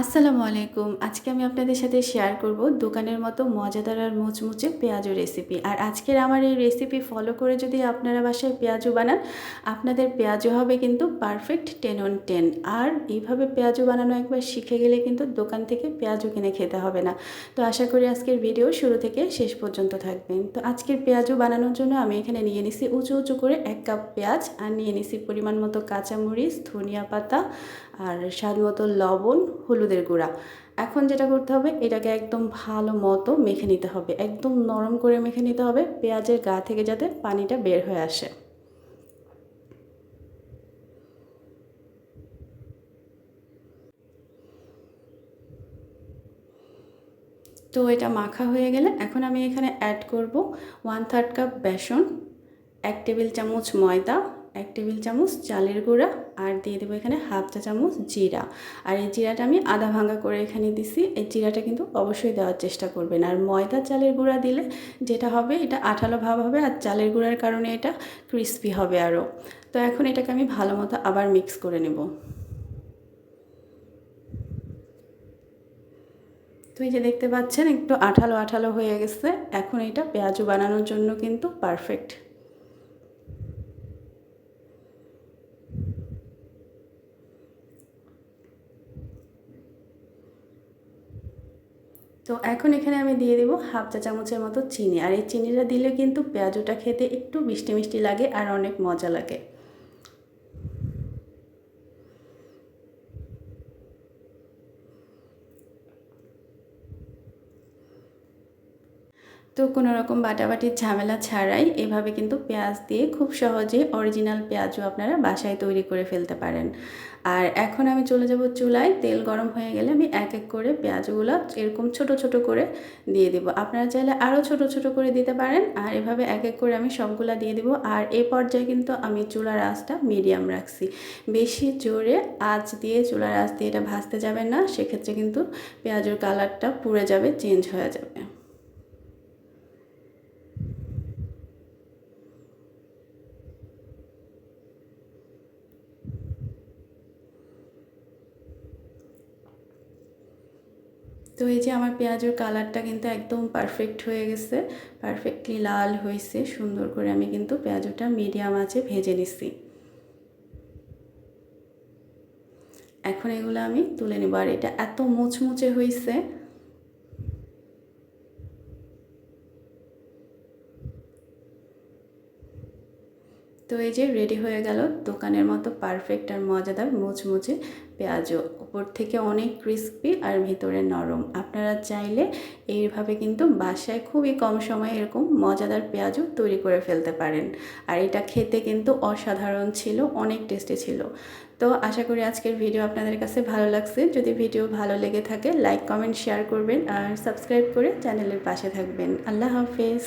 আসসালামু আলাইকুম। আজকে আমি আপনাদের সাথে শেয়ার করব দোকানের মতো মজাদার আর মুচমুচে পেঁয়াজু রেসিপি আর আজকের আমার এই রেসিপি ফলো করে যদি আপনারা বাসায় পেঁয়াজু বানান, আপনাদের পেঁয়াজু হবে কিন্তু পারফেক্ট টেন অন টেন আর এইভাবে পেঁয়াজু বানানো একবার শিখে গেলে কিন্তু দোকান থেকে পেঁয়াজু কিনে খেতে হবে না। তো আশা করি আজকের ভিডিও শুরু থেকে শেষ পর্যন্ত থাকবেন। তো আজকের পেঁয়াজু বানানোর জন্য আমি এখানে নিয়ে নিছি উঁচু উঁচু করে এক কাপ পেঁয়াজ আর নিয়ে নিছি পরিমাণ মতো কাঁচামরিচ, ধনিয়া পাতা আর স্বাদ মতো লবণ হলুদের গুঁড়া। এখন যেটা করতে হবে, এটাকে একদম ভালো মতো মেখে নিতে হবে। একদম নরম করে মেখে নিতে হবে, পেঁয়াজের গা থেকে যাতে পানিটা বের হয়ে আসে। তো এটা মাখা হয়ে গেলে এখন আমি এখানে অ্যাড করব ওয়ান থার্ড কাপ বেসন, এক টেবিল চামচ ময়দা এক টেবিল চামচ চালের গুঁড়া আর দিয়ে দেবো এখানে হাফ চা চামচ জিরা। আর এই জিরাটা আমি আধা ভাঙা করে এখানে দিছি। এই জিরাটা কিন্তু অবশ্যই দেওয়ার চেষ্টা করবেন। আর ময়দা, চালের গুঁড়া দিলে যেটা হবে, এটা আঠালো ভাব হবে আর চালের গুঁড়ার কারণে এটা ক্রিস্পি হবে আরও তো এখন এটাকে আমি ভালো মতো আবার মিক্স করে নেব। তো এই যে দেখতে পাচ্ছেন, একটু আঠালো আঠালো হয়ে গেছে। এখন এটা পেঁয়াজু বানানোর জন্য কিন্তু পারফেক্ট। তো এখন এখানে আমি দিয়ে দেবো হাফ চা চামচের মতো চিনি। আর এই চিনিটা দিলে কিন্তু পেঁয়াজটা খেতে একটু মিষ্টি মিষ্টি লাগে আর অনেক মজা লাগে। তো কোনো রকম বাটাবাটির ঝামেলা ছাড়াই এভাবে কিন্তু পেঁয়াজ দিয়ে খুব সহজে অরিজিনাল পেঁয়াজও আপনারা বাসায় তৈরি করে ফেলতে পারেন। আর এখন আমি চলে যাব চুলায়, তেল গরম হয়ে গেলে আমি এক এক করে পেঁয়াজগুলো এরকম ছোট ছোট করে দিয়ে দেবো। আপনারা চাইলে আরও ছোট ছোট করে দিতে পারেন, আর এভাবে এক এক করে আমি সবগুলা দিয়ে দেবো। আর এই পর্যায়ে কিন্তু আমি চুলার আঁচটা মিডিয়াম রাখছি। বেশি জোরে আঁচ দিয়ে চুলার আঁচ দিয়ে এটা ভাজতে যাবেন না, সেক্ষেত্রে কিন্তু পেঁয়াজের কালারটা পুড়ে যাবে চেঞ্জ হয়ে যাবে। তো এই যে আমার পেঁয়াজের কালারটা কিন্তু একদম পারফেক্ট হয়ে গেছে পারফেক্টলি লাল হয়েছে, সুন্দর করে আমি কিন্তু পেঁয়াজটা মিডিয়াম আছে ভেজে নিছি। এখন এগুলো আমি তুলে নেব। আর এটা এত মুচমুচে হয়েছে তো এই যে রেডি হয়ে গেল দোকানের মতো পারফেক্ট আর মজাদার মুচমুচে পেঁয়াজও। উপর থেকে অনেক ক্রিস্পি আর ভিতরে নরম। আপনারা চাইলে এইভাবে কিন্তু বাসায় খুবই কম সময়ে এরকম মজাদার পেঁয়াজও তৈরি করে ফেলতে পারেন। আর এটা খেতে কিন্তু অসাধারণ ছিল, অনেক টেস্টি ছিল। তো আশা করি আজকের ভিডিও আপনাদের কাছে ভালো লাগছে। যদি ভিডিও ভালো লেগে থাকে লাইক কমেন্ট শেয়ার করবেন আর সাবস্ক্রাইব করে চ্যানেলের পাশে থাকবেন। আল্লাহ হাফেজ।